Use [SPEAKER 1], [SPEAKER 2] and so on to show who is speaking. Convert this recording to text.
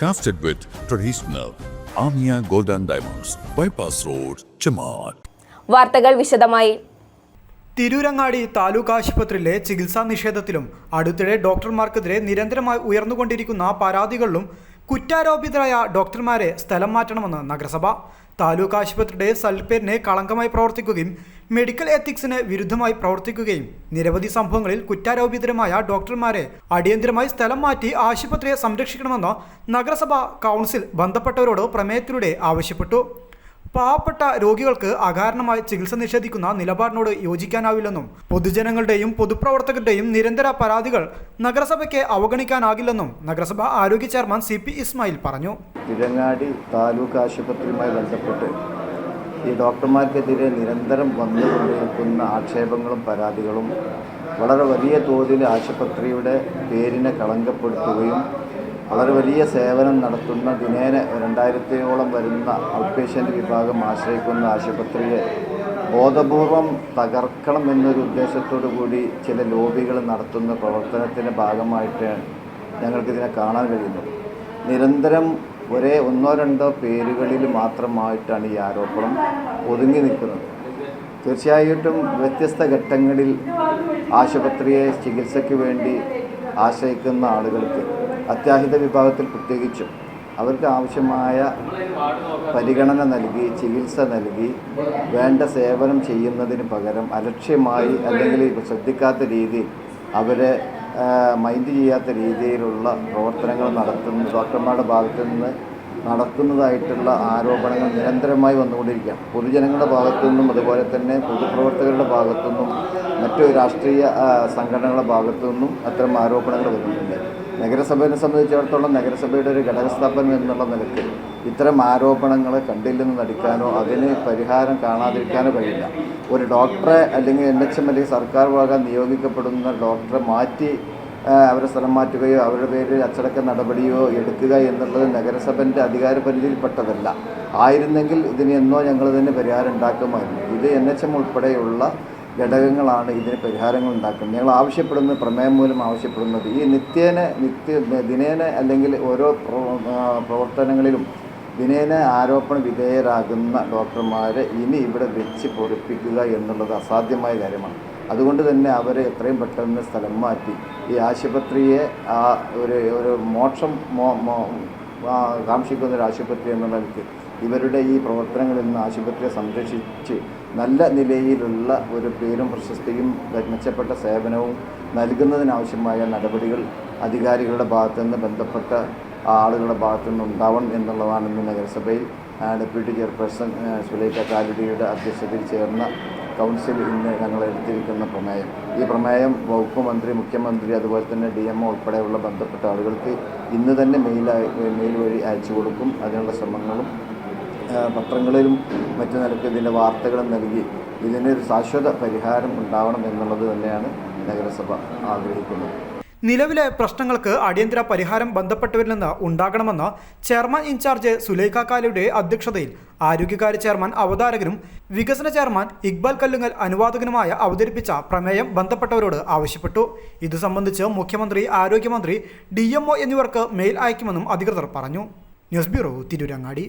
[SPEAKER 1] Crafted with traditional Amia Golden Diamonds, Bypass Road, Chamat.
[SPEAKER 2] വാർത്തകൾ വിശദമായി
[SPEAKER 3] തിരൂരങ്ങാടി താലൂക്ക് ആശുപത്രിയിലെ ചികിത്സാ നിഷേധത്തിലും അടുത്തിടെ ഡോക്ടർമാർക്കെതിരെ നിരന്തരമായി ഉയർന്നുകൊണ്ടിരിക്കുന്ന പരാതികളിലും കുറ്റാരോപിതരായ ഡോക്ടർമാരെ സ്ഥലം മാറ്റണമെന്ന് നഗരസഭ താലൂക്ക് ആശുപത്രിയുടെ സൽപ്പേരിനെ കളങ്കമായി പ്രവർത്തിക്കുകയും മെഡിക്കൽ എത്തിക്സിന് വിരുദ്ധമായി പ്രവർത്തിക്കുകയും നിരവധി സംഭവങ്ങളിൽ കുറ്റാരോപിതരുമായ ഡോക്ടർമാരെ അടിയന്തരമായി സ്ഥലം മാറ്റി ആശുപത്രിയെ സംരക്ഷിക്കണമെന്ന് നഗരസഭ കൗൺസിൽ ബന്ധപ്പെട്ടവരോട് പ്രമേയത്തിലൂടെ ആവശ്യപ്പെട്ടു. പാവപ്പെട്ട രോഗികൾക്ക് അകാരണമായി ചികിത്സ നിഷേധിക്കുന്ന നിലപാടിനോട് യോജിക്കാനാവില്ലെന്നും പൊതുജനങ്ങളുടെയും പൊതുപ്രവർത്തകരുടെയും നിരന്തര പരാതികൾ നഗരസഭയ്ക്ക് അവഗണിക്കാനാകില്ലെന്നും നഗരസഭ ആരോഗ്യ ചെയർമാൻ സി പി ഇസ്മായിൽ പറഞ്ഞു.
[SPEAKER 4] തിരങ്ങാടി താലൂക്ക് ആശുപത്രിയുമായി ബന്ധപ്പെട്ട് ഈ ഡോക്ടർമാർക്കെതിരെ നിരന്തരം വന്നുകൊണ്ടിരിക്കുന്ന ആക്ഷേപങ്ങളും പരാതികളും വളരെ വലിയ തോതിൽ ആശുപത്രിയുടെ പേരിനെ കളങ്കപ്പെടുത്തുകയും വളരെ വലിയ സേവനം നടത്തുന്ന ദിനേന രണ്ടായിരത്തിയോളം വരുന്ന ഔട്ട്പേഷ്യന്റ് വിഭാഗം ആശ്രയിക്കുന്ന ആശുപത്രിയെ ബോധപൂർവം തകർക്കണം എന്നൊരു ഉദ്ദേശത്തോടു കൂടി ചില ലോബികൾ നടത്തുന്ന പ്രവർത്തനത്തിന്റെ ഭാഗമായിട്ട് ഞങ്ങൾക്കിതിനെ കാണാൻ കഴിയുന്നത്. നിരന്തരം ഒരേ ഒന്നോ രണ്ടോ പേരുകളിൽ മാത്രമായിട്ടാണ് ഈ ആരോപണം ഒതുങ്ങി നിൽക്കുന്നത്. തീർച്ചയായിട്ടും വ്യത്യസ്ത ഘട്ടങ്ങളിൽ ആശുപത്രിയെ ചികിത്സയ്ക്ക് വേണ്ടി ആശ്രയിക്കുന്ന ആളുകൾക്ക് അത്യാഹിത വിഭാഗത്തിൽ പ്രത്യേകിച്ചും അവർക്ക് ആവശ്യമായ പരിഗണന നൽകി ചികിത്സ നൽകി വേണ്ട സേവനം ചെയ്യുന്നതിന് പകരം അലക്ഷ്യമായി അല്ലെങ്കിൽ ശ്രദ്ധിക്കാത്ത രീതിയിൽ അവരെ മൈൻഡ് ചെയ്യാത്ത രീതിയിലുള്ള പ്രവർത്തനങ്ങൾ നടത്തുന്ന ഡോക്ടർമാരുടെ ഭാഗത്തു നിന്ന് നടക്കുന്നതായിട്ടുള്ള ആരോപണങ്ങൾ നിരന്തരമായി വന്നുകൊണ്ടിരിക്കുകയാണ്. പൊതുജനങ്ങളുടെ ഭാഗത്തു നിന്നും അതുപോലെ തന്നെ പൊതുപ്രവർത്തകരുടെ ഭാഗത്തു നിന്നും മറ്റു രാഷ്ട്രീയ സംഘടനകളുടെ ഭാഗത്തു നിന്നും അത്തരം ആരോപണങ്ങൾ വരുന്നുണ്ട് നഗരസഭയെ സംബന്ധിച്ചിടത്തോളം നഗരസഭയുടെ ഒരു ഘടകസ്ഥാപനം എന്നുള്ള നിലയ്ക്ക് ഇത്തരം ആരോപണങ്ങൾ കണ്ടില്ലെന്ന് നടിക്കാനോ അതിന് പരിഹാരം കാണാതിരിക്കാനോ കഴിയില്ല. ഒരു ഡോക്ടറെ അല്ലെങ്കിൽ എൻ എച്ച് എം അല്ലെങ്കിൽ സർക്കാർ വക നിയോഗിക്കപ്പെടുന്ന ഡോക്ടറെ മാറ്റി അവരെ സ്ഥലം മാറ്റുകയോ അവരുടെ പേരിൽ അച്ചടക്ക നടപടിയോ എടുക്കുക എന്നുള്ളത് നഗരസഭന്റെ അധികാര പരിധിയിൽപ്പെട്ടതല്ല ആയിരുന്നെങ്കിൽ ഇതിനെന്നോ ഞങ്ങൾ തന്നെ പരിഹാരം ഉണ്ടാക്കുമായിരുന്നു. ഇത് എൻ എച്ച് എം ഉൾപ്പെടെയുള്ള ഘടകങ്ങളാണ് ഇതിന് പരിഹാരങ്ങൾ ഉണ്ടാക്കുന്നത്. ഞങ്ങൾ ആവശ്യപ്പെടുന്നത് പ്രമേയം മൂലം ആവശ്യപ്പെടുന്നത്. ഈ നിത്യേന നിത്യ ദിനേന അല്ലെങ്കിൽ ഓരോ പ്രവർത്തനങ്ങളിലും ദിനേന ആരോപണ വിധേയരാകുന്ന ഡോക്ടർമാരെ ഇനി ഇവിടെ വെച്ച് പൊറിപ്പിക്കുക എന്നുള്ളത് അസാധ്യമായ കാര്യമാണ്. അതുകൊണ്ട് തന്നെ അവരെ എത്രയും പെട്ടെന്ന് സ്ഥലം മാറ്റി. ഈ ആശുപത്രിയെ ആ ഒരു ഒരു മോക്ഷം മോ കാക്ഷിക്കുന്ന ഒരു ആശുപത്രി എന്നുള്ള നിലയ്ക്ക് ഇവരുടെ ഈ പ്രവർത്തനങ്ങളിൽ നിന്ന് ആശുപത്രിയെ സംരക്ഷിച്ച് നല്ല നിലയിലുള്ള ഒരു പേരും പ്രശസ്തിയും മെച്ചപ്പെട്ട സേവനവും നൽകുന്നതിനാവശ്യമായ നടപടികൾ അധികാരികളുടെ ഭാഗത്തു നിന്ന് ബന്ധപ്പെട്ട ആളുകളുടെ ഭാഗത്തു നിന്ന് ഉണ്ടാവണം എന്നുള്ളതാണ് ഇന്ന് നഗരസഭയിൽ ഡെപ്യൂട്ടി ചെയർപേഴ്സൺ സുലൈഖ കാലുടിയുടെ അധ്യക്ഷതയിൽ ചേർന്ന കൗൺസിൽ ഇന്ന് ഞങ്ങൾ എടുത്തിരിക്കുന്ന പ്രമേയം. ഈ പ്രമേയം വകുപ്പ് മന്ത്രി മുഖ്യമന്ത്രി അതുപോലെ തന്നെ ഡി എം ഉൾപ്പെടെയുള്ള ബന്ധപ്പെട്ട ആളുകൾക്ക് ഇന്ന് തന്നെ മെയിലായി മെയിൽ വഴി അയച്ചു കൊടുക്കും. അതിനുള്ള ശ്രമങ്ങളും പത്രങ്ങളിലും മറ്റു നിലയ്ക്ക് ഇതിന്റെ വാർത്തകളും നൽകി ഇതിനൊരു ശാശ്വത പരിഹാരം ഉണ്ടാവണം എന്നുള്ളത് തന്നെയാണ് നഗരസഭ ആഗ്രഹിക്കുന്നത്.
[SPEAKER 3] നിലവിലെ പ്രശ്നങ്ങൾക്ക് അടിയന്തര പരിഹാരം ബന്ധപ്പെട്ടവരിൽ നിന്ന് ഉണ്ടാകണമെന്ന് ചെയർമാൻ ഇൻചാർജ് സുലൈഖ കാലിയുടെ അധ്യക്ഷതയിൽ ആരോഗ്യകാര്യ ചെയർമാൻ അവതാരകനും വികസന ചെയർമാൻ ഇക്ബാൽ കല്ലുങ്ങൽ അനുവാദകനുമായ അവതരിപ്പിച്ച പ്രമേയം ബന്ധപ്പെട്ടവരോട് ആവശ്യപ്പെട്ടു. ഇത് സംബന്ധിച്ച് മുഖ്യമന്ത്രി ആരോഗ്യമന്ത്രി ഡി എന്നിവർക്ക് മെയിൽ അയക്കുമെന്നും അധികൃതർ പറഞ്ഞു. News bureau Tirurangadi.